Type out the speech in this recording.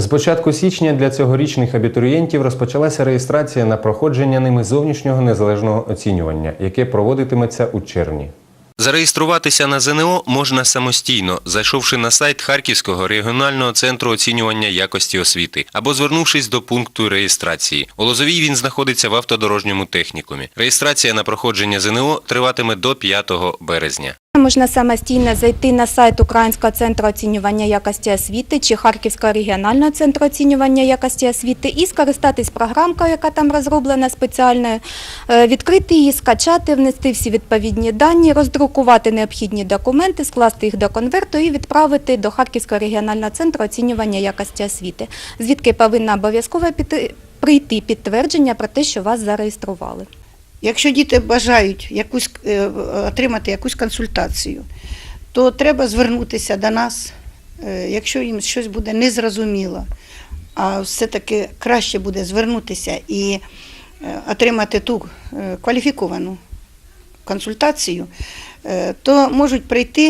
З початку січня для цьогорічних абітурієнтів розпочалася реєстрація на проходження ними зовнішнього незалежного оцінювання, яке проводитиметься у червні. Зареєструватися на ЗНО можна самостійно, зайшовши на сайт Харківського регіонального центру оцінювання якості освіти або звернувшись до пункту реєстрації. У Лозовій він знаходиться в автодорожньому технікумі. Реєстрація на проходження ЗНО триватиме до 5 березня. Можна самостійно зайти на сайт Українського центру оцінювання якості освіти чи Харківського регіонального центру оцінювання якості освіти і скористатись програмкою, яка там розроблена спеціальною, е, відкрити її, скачати, внести всі відповідні дані, роздрукувати необхідні документи, скласти їх до конверту і відправити до Харківського регіонального центру оцінювання якості освіти, звідки повинна обов'язково прийти підтвердження про те, що вас зареєстрували. Якщо діти бажають якусь, е, отримати якусь консультацію, то треба звернутися до нас, е, якщо їм щось буде незрозуміло, а все-таки краще буде звернутися і е, отримати ту кваліфіковану консультацію, то можуть прийти